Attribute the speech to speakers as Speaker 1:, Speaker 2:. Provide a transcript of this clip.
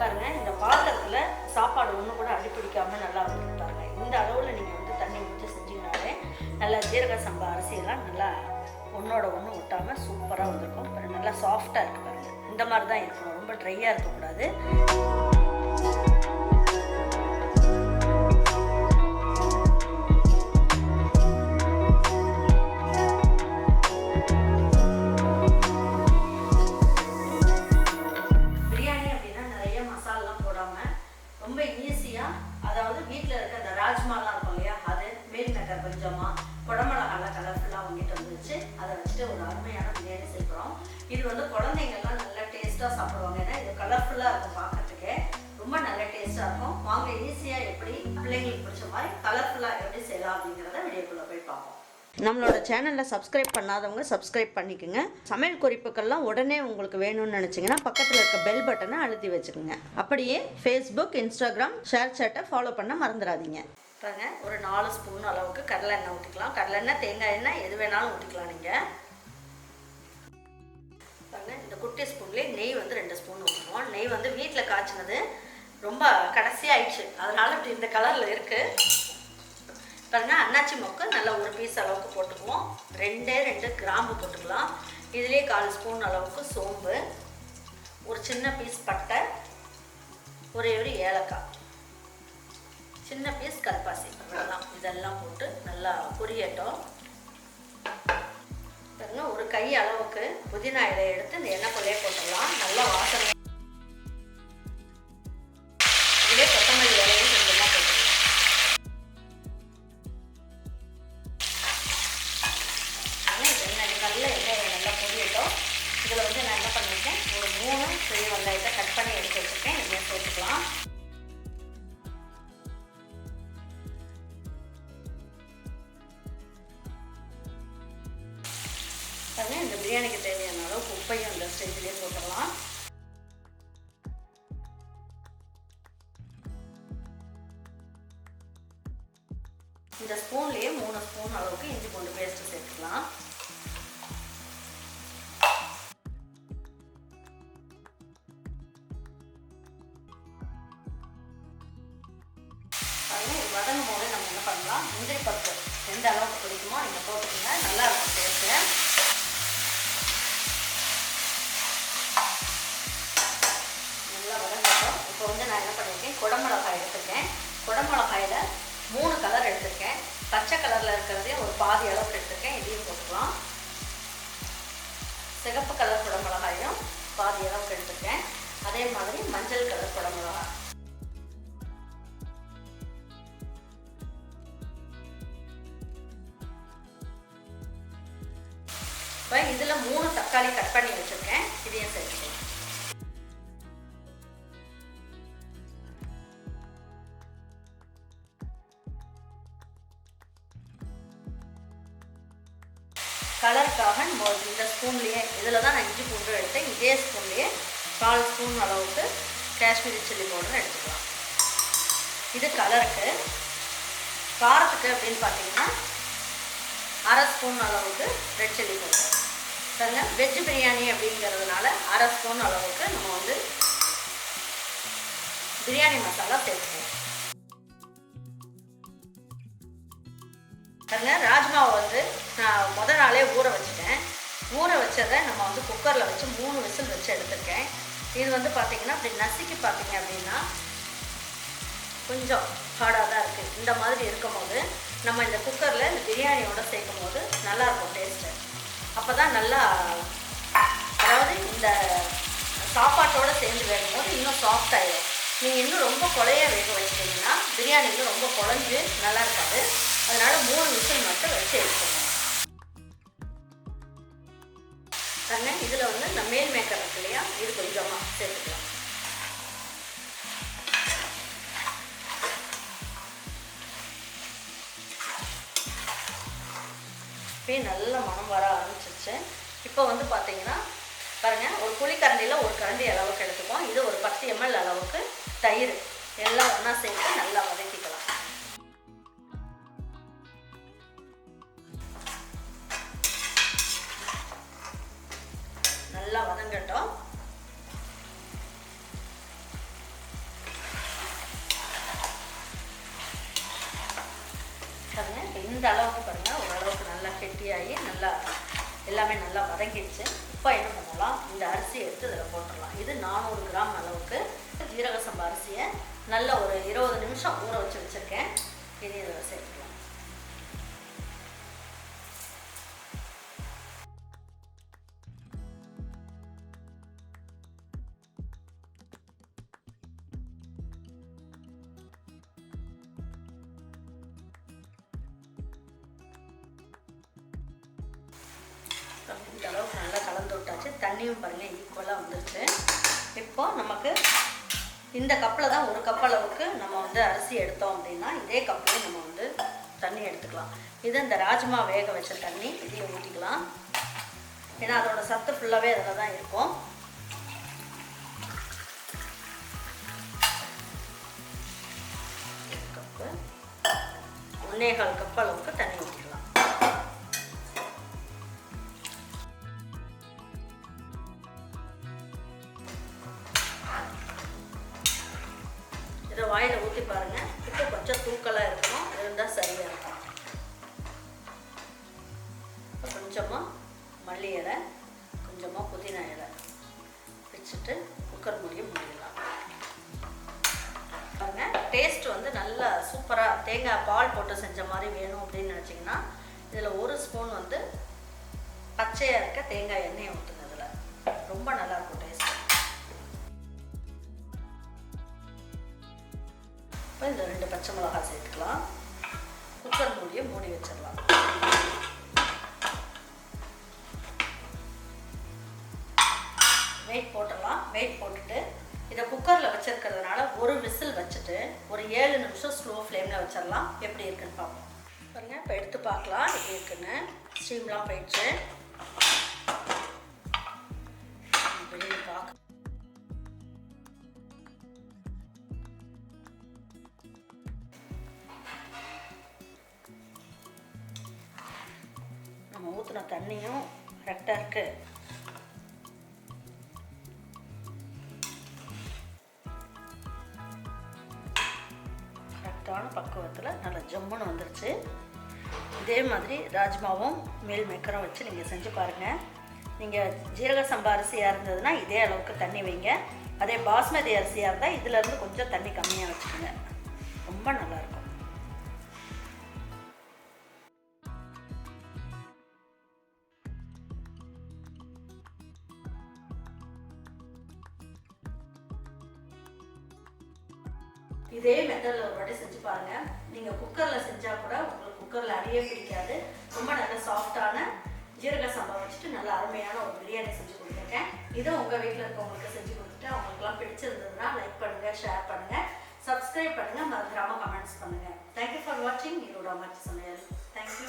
Speaker 1: பாருங்க இந்த பாத்திரத்தில் சாப்பாடு ஒன்று கூட அடிப்பிடிக்காமல் நல்லா வந்துருப்பாங்க இந்த அளவில் நீங்கள் வந்து தண்ணி ஊற்றி செஞ்சீங்கனாலே நல்லா ஜீரக சம்பா அரிசியெல்லாம் நல்லா ஒன்றோட ஒன்று ஒட்டாமல் சூப்பராக வந்திருக்கும். நல்லா சாஃப்டாக இருக்குது பாருங்க. இந்த மாதிரி தான் இருக்கணும். ரொம்ப ட்ரையாக இருக்கக்கூடாது. ரொம்ப ஈஸியாக அதாவது வீட்டில் இருக்க அந்த ராஜ்மாலாம் இருக்கும் இல்லையா அது மேல் நகர் கொஞ்சமாக குடமிளகாலாம் கலர்ஃபுல்லாக வாங்கிட்டு வந்துருச்சு. அதை வச்சுட்டு ஒரு அருமையான பிரியாணி செய்கிறோம் இது வந்து குழந்தைங்கள்லாம் நல்லா டேஸ்ட்டாக சாப்பிடுவாங்க. ஏன்னா இது கலர்ஃபுல்லாக இருக்கும் பார்க்கறதுக்கே. ரொம்ப நல்ல டேஸ்ட்டாக இருக்கும். வாங்க ஈஸியாக எப்படி பிள்ளைங்களுக்கு பிடிச்ச மாதிரி கலர் நம்மளோட சேனலில் சப்ஸ்கிரைப் பண்ணாதவங்க சப்ஸ்கிரைப் பண்ணிக்கோங்க. சமையல் குறிப்புக்கள்லாம் உடனே உங்களுக்கு வேணும்னு நினச்சிங்கன்னா பக்கத்தில் இருக்க பெல் பட்டனை அழுத்தி வச்சுக்கோங்க. அப்படியே ஃபேஸ்புக் இன்ஸ்டாகிராம் ஷேர் சேட்டை ஃபாலோ பண்ண மறந்துடாதீங்க. பாருங்க ஒரு நாலு ஸ்பூன் அளவுக்கு கடலை எண்ணெய் ஊற்றிக்கலாம் கடலை எண்ணெய் தேங்காய் எண்ணெய் எது வேணாலும் ஊற்றிக்கலாம் நீங்கள் பாருங்க இந்த குட்டி ஸ்பூன்லேயே நெய் வந்து ரெண்டு ஸ்பூன் ஊற்றுவோம் நெய் வந்து வீட்டில் காய்ச்சினது ரொம்ப கடைசியாக ஆயிடுச்சு அதனால இப்படி இந்த கலரில் இருக்குது பாருங்கள் அன்னாச்சி மொக்கு நல்லா ஒரு பீஸ் அளவுக்கு போட்டுக்குவோம். ரெண்டே ரெண்டு கிராம்பு போட்டுக்கலாம். இதுலேயே கால் ஸ்பூன் அளவுக்கு சோம்பு ஒரு சின்ன பீஸ் பட்டை ஒரே ஒரு ஏலக்காய். சின்ன பீஸ் கல்பாசி இதெல்லாம் இதெல்லாம் போட்டு நல்லா பொரியட்டும். பாருங்கள் ஒரு கை அளவுக்கு புதினா இலையை எடுத்து இந்த எண்ணெய் கொள்ளையே போட்டுடலாம் நல்லா வாசனை பெரிய வெங்காயத்தை கட் பண்ணி எடுத்து வச்சுருக்கேன். இதையும் சேர்த்துக்கலாம். பாருங்க இந்த பிரியாணிக்கு தேவையான அளவுக்கு உப்பையும் அந்த ஸ்டேஜ்லேயே போட்டுடலாம். இந்த ஸ்பூன்லேயே மூணு ஸ்பூன் அளவுக்கு இஞ்சி பூண்டு பேஸ்ட்டு சேர்த்துக்கலாம். எந்த அளவுக்கு பிடிக்குமோ நீங்கள் போட்டுக்கோங்க. நல்லா இருக்கும் டேஸ்ட்டு நல்லா வதங்கட்டும். இப்போ வந்து நான் என்ன பண்ணியிருக்கேன் குடமிளகாய் எடுத்திருக்கேன். குடமிளகாயில் மூணு கலர் எடுத்திருக்கேன். பச்சை கலரில் இருக்கிறதே ஒரு பாதி அளவுக்கு எடுத்திருக்கேன். இதையும் போட்டுக்கலாம். சிகப்பு கலர் குடமிளகாயும் பாதி அளவுக்கு எடுத்திருக்கேன். அதே மாதிரி மஞ்சள் கலர் குடமிளகாய். இப்போ இதில் மூணு தக்காளி கட் பண்ணி வச்சுருக்கேன். இதையும் சேர்த்துக்கலாம் கலருக்காக நம்ம இந்த ஸ்பூன்லேயே இதில் தான் நான் இஞ்சி பூண்டு எடுத்தேன். இதே ஸ்பூன்லேயே கால் ஸ்பூன் அளவுக்கு காஷ்மீரி சில்லி பவுடர் எடுத்துக்கலாம். இது கலருக்கு காரத்துக்கு அப்படின்னு பார்த்தீங்கன்னா அரை ஸ்பூன் அளவுக்கு ரெட் சில்லி பவுடர் பாருங்க. வெஜ் பிரியாணி அப்படிங்கிறதுனால அரை ஸ்பூன் அளவுக்கு நம்ம வந்து பிரியாணி மசாலா சேர்த்துக்குவோம் பாருங்க ராஜ்மாவை வந்து நான் முத நாளே ஊற வச்சுட்டேன். ஊற வச்சதை நம்ம வந்து குக்கரில் வச்சு மூணு விசில் வச்சு எடுத்திருக்கேன். இது வந்து பார்த்தீங்கன்னா அப்படி நசுக்கி பார்த்தீங்க அப்படின்னா கொஞ்சம் ஹார்டாக தான் இருக்குது இந்த மாதிரி இருக்கும் போது நம்ம இந்த குக்கரில் இந்த பிரியாணியோட சேர்க்கும் போது நல்லாயிருக்கும் டேஸ்ட்டு அப்போ தான் நல்லா அதாவது இந்த சாப்பாட்டோட சேர்ந்து வேகும் போது இன்னும் சாஃப்ட் நீங்கள் இன்னும் ரொம்ப குழைய வேக வச்சிட்டிங்கன்னா பிரியாணி இன்னும் ரொம்ப குழஞ்சு நல்லா இருக்காது. அதனால் மூணு விசில் மட்டும் வச்சு எடுத்துக்கணும் பாருங்க இதில் வந்து இந்த மேல் மேக்கர் இருக்கு இல்லையா? இது கொஞ்சமாக சேர்த்துக்கலாம். இப்பயே நல்ல மனம் வர இப்போ வந்து பார்த்தீங்கன்னா பாருங்கள் ஒரு புளிக்கரண்டியில் ஒரு கரண்டி அளவுக்கு எடுத்துப்போம் இது ஒரு பத்து எம்எல் அளவுக்கு தயிர். எல்லாம் ஒன்றா சேர்த்து நல்லா வதக்கிக்கலாம். நல்லா வதங்கட்டும். பாருங்கள் இந்த அளவுக்கு பாருங்கள் ஓரளவுக்கு நல்லா கெட்டியாகி நல்லா எல்லாமே நல்லா வதங்கிடுச்சு. இப்போ என்ன பண்ணலாம்? இந்த அரிசியை எடுத்து இதில் போட்டுடலாம். இது நானூறு கிராம் அளவுக்கு ஜீரக சம்பா அரிசியை நல்ல ஒரு இருபது நிமிஷம் ஊற வச்சு வச்சுருக்கேன். இது இதில் சேர்த்து இந்த அளவுக்கு நல்லா கலந்து விட்டாச்சு தண்ணியும் பாருங்கள் ஈக்குவலாக வந்துருச்சு. இப்போ நமக்கு இந்த கப்பில் தான் ஒரு கப் அளவுக்கு நம்ம வந்து அரிசி எடுத்தோம் அப்படின்னா இதே கப்லேயே நம்ம வந்து தண்ணி எடுத்துக்கலாம். இது இந்த ராஜ்மா வேக வச்ச தண்ணி இதையும் ஊற்றிக்கலாம் ஏன்னா அதோட சத்து ஃபுல்லாகவே அதில் தான் இருக்கும். கப்பு. ஒன்னே கால் கப் அளவுக்கு தண்ணி ஊற்றி பாருங்கள் இப்போ கொஞ்சம் தூக்கலாக இருக்கணும். இருந்தால் சரியாக இருக்கும். இப்போ கொஞ்சமாக மல்லி இலை கொஞ்சமாக புதினா இலை வச்சுட்டு குக்கர் மூடியும் மூடிடலாம். பாருங்க டேஸ்ட் வந்து நல்லா சூப்பராக தேங்காய் பால் போட்டு செஞ்ச மாதிரி வேணும் அப்படின்னு நினச்சிங்கன்னா இதில் ஒரு ஸ்பூன் வந்து பச்சையாக இருக்க தேங்காய் எண்ணெயை ஊற்றுங்க இதில் ரொம்ப நல்லாயிருக்கும் இப்போ இந்த ரெண்டு பச்சை மிளகாய் சேர்த்துக்கலாம். குக்கர் மூடியை மூடி வச்சிடலாம். வெயிட் போட்டுடலாம். வெயிட் போட்டுட்டு இதை குக்கரில் வச்சுருக்கிறதுனால ஒரு விசில் வச்சுட்டு ஒரு ஏழு நிமிஷம் ஸ்லோ ஃப்ளேமில் வச்சிடலாம். எப்படி இருக்குன்னு பார்ப்போம். பாருங்கள் இப்போ எடுத்து பார்க்கலாம். எப்படி இருக்குன்னு. ஸ்டீம்லாம் போயிடுச்சு. ஊற்றின தண்ணியும் கரெக்டாக இருக்கு. கரெக்டான பக்குவத்தில் நல்லா ஜம்முன்னு வந்துருச்சு. இதே மாதிரி ராஜ்மாவும் மீல் மேக்கரும் வச்சு நீங்கள் செஞ்சு பாருங்கள் நீங்கள் ஜீரக சம்பா அரிசியாக இருந்ததுன்னா இதே அளவுக்கு தண்ணி வைங்க. அதே பாஸ்மதி அரிசியாக இருந்தால் இதுலேருந்து கொஞ்சம் தண்ணி கம்மியாக வச்சுக்கோங்க. ரொம்ப நல்லாயிருக்கும் இதே மெத்தடில் ஒரு வாட்டி செஞ்சு பாருங்க. நீங்கள் குக்கரில் செஞ்சால் கூட உங்களுக்கு குக்கரில் அடியே பிடிக்காது. ரொம்ப நல்ல சாஃப்டான ஜீரக சம்பா வச்சுட்டு நல்ல அருமையான ஒரு பிரியாணி செஞ்சு கொடுத்துருக்கேன். இதை உங்கள் வீட்டில் இருக்கவங்களுக்கு செஞ்சு கொடுத்துட்டு அவங்களுக்குலாம் பிடிச்சிருந்ததுன்னா லைக் பண்ணுங்கள் ஷேர் பண்ணுங்கள் சப்ஸ்கிரைப் பண்ணுங்கள் மறந்துடாமல் கமெண்ட்ஸ் பண்ணுங்கள் தேங்க்யூ ஃபார் வாட்சிங் இதோட அம்மாச்சி சமையல். தேங்க்யூ